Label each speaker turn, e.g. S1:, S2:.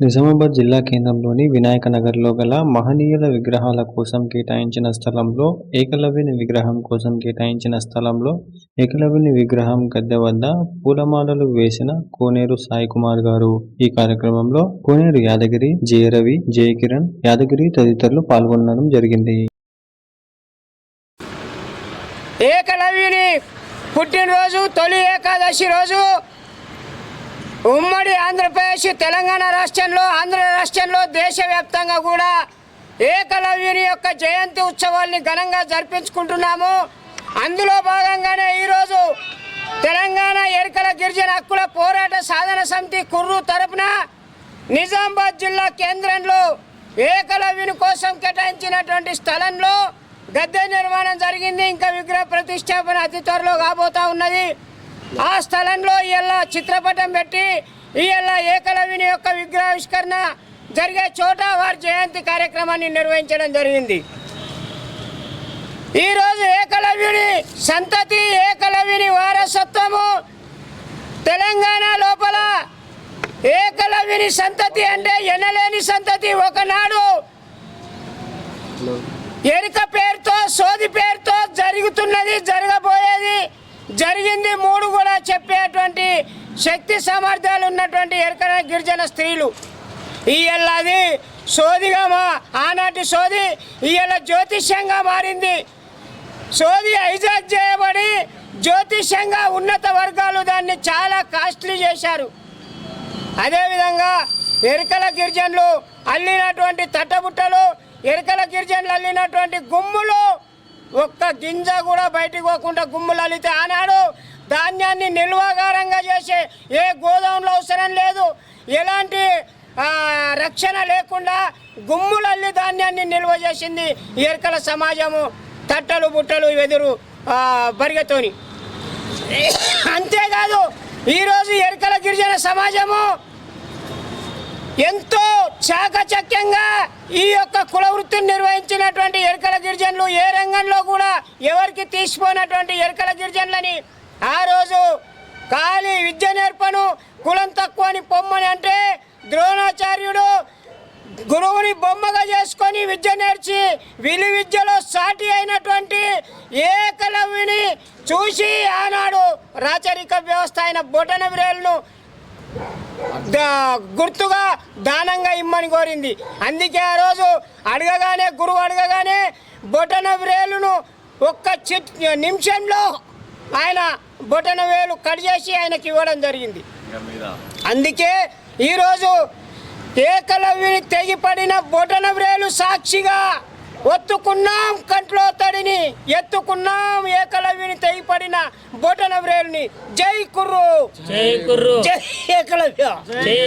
S1: నిజామాబాద్ జిల్లా కేంద్రంలోని వినాయక నగర్లో గల మహనీయుల విగ్రహాల కోసం కేటాయించిన స్థలంలో ఏకలవ్యుని విగ్రహం కోసం కేటాయించిన స్థలంలో ఏకలవ్యుని విగ్రహం గద్దె వద్ద పూలమాలలు వేసిన కోనేరు సాయి కుమార్ గారు. ఈ కార్యక్రమంలో కోనేరు యాదగిరి జయరవి జయకిరణ్ యాదగిరి తదితరులు పాల్గొనడం జరిగింది.
S2: ఏకలవ్యుని పుట్టినరోజు తొలి ఏకాదశి రోజు ఉమ్మడి ఆంధ్రప్రదేశ్ తెలంగాణ రాష్ట్రంలో ఆంధ్ర రాష్ట్రంలో దేశవ్యాప్తంగా కూడా ఏకలవ్యుని యొక్క జయంతి ఉత్సవాల్ని ఘనంగా జరిపించుకుంటున్నాము. అందులో భాగంగానే ఈరోజు తెలంగాణ ఎరుకల గిరిజన హక్కుల పోరాట సాధన సమితి కుర్రు తరపున నిజామాబాద్ జిల్లా కేంద్రంలో ఏకలవ్యుని కోసం కేటాయించినటువంటి స్థలంలో గద్దె నిర్మాణం జరిగింది. ఇంకా విగ్రహ ప్రతిష్టాపన అతి త్వరలో కాబోతా ఉన్నది. ఆ స్థలంలో ఇవాళ చిత్రపటం పెట్టి ఇవాళ ఏకలవ్యుని యొక్క విగ్రహావిష్కరణ జరిగే చోట వారి జయంతి కార్యక్రమాన్ని నిర్వహించడం జరిగింది. ఈరోజు ఏకలవ్యుని సంతతి ఏకలవ్యుని వారసత్వము. తెలంగాణ లోపల ఏకలవ్యుని సంతతి అంటే ఎనలేని సంతతి ఒకనాడు ఎరుక పేరుతో సోది పేరుతో జరుగుతున్నది జరగబోయేది. జరిగింది మూడు కూడా చెప్పేటువంటి శక్తి సామర్థ్యాలు ఉన్నటువంటి ఎరకన గిరిజన స్త్రీలు. ఇవాళ అది సోదిగా మా ఆనాటి సోది ఇవాళ జ్యోతిష్యంగా మారింది. సోది హైజాక్ చేయబడి జ్యోతిష్యంగా ఉన్నత వర్గాలు దాన్ని చాలా కాస్ట్లీ చేశారు. అదేవిధంగా ఎరుకల గిరిజనులు అల్లినటువంటి తట్టబుట్టలు ఎరుకల గిరిజనులు అల్లినటువంటి గుమ్ములు ఒక్క గింజ కూడా బయటికి పోకుండా గుమ్ములు అల్లితే ఆనాడు ధాన్యాన్ని నిల్వాగారంగా చేసే ఏ గోదాంలో అవసరం లేదు. ఎలాంటి రక్షణ లేకుండా గుమ్ములు అల్లి ధాన్యాన్ని నిల్వ చేసింది ఎరకల సమాజము. తట్టలు బుట్టలు వెదురు బరిగతోని. అంతేకాదు ఈరోజు ఎరకల గిరిజన సమాజము ఎంతో చాకచక్యంగా ఈ యొక్క కుల వృత్తిని నిర్వహించినటువంటి ఎరుకల గిరిజనులు ఏ రంగంలో కూడా ఎవరికి తీసిపోయినటువంటి ఎరుకల గిరిజనులని ఆ రోజు ఖాళీ విద్య నేర్పను కులం తక్కువ అని పొమ్మని అంటే ద్రోణాచార్యుడు గురువుని బొమ్మగా చేసుకొని విద్య నేర్చి విలు విద్యలో సాటి అయినటువంటి ఏకలవిని చూసి ఆనాడు రాచరిక వ్యవస్థ అయిన బొటన విరేలను గుర్తుగా దానంగా ఇమ్మని కోరింది. అందుకే ఆ రోజు అడగగానే గురువు అడగగానే బొటన వ్రేలును ఒక్క చిట్ నిమిషంలో ఆయన బొటన వేలు కట్ చేసి ఆయనకి ఇవ్వడం జరిగింది. అందుకే ఈరోజు ఏకలవ్యుని తెగిపడిన బొటన వ్రేలు సాక్షిగా ఒత్తుకున్నాం కంట్లో తడిని ఎత్తుకున్నాం ఏకలవ్యుని తెగిపడిన బొటన వ్రేలుని. జై కుర్రు.
S3: జై కుర్రు.
S2: జై ఏకలవ్య.
S3: జై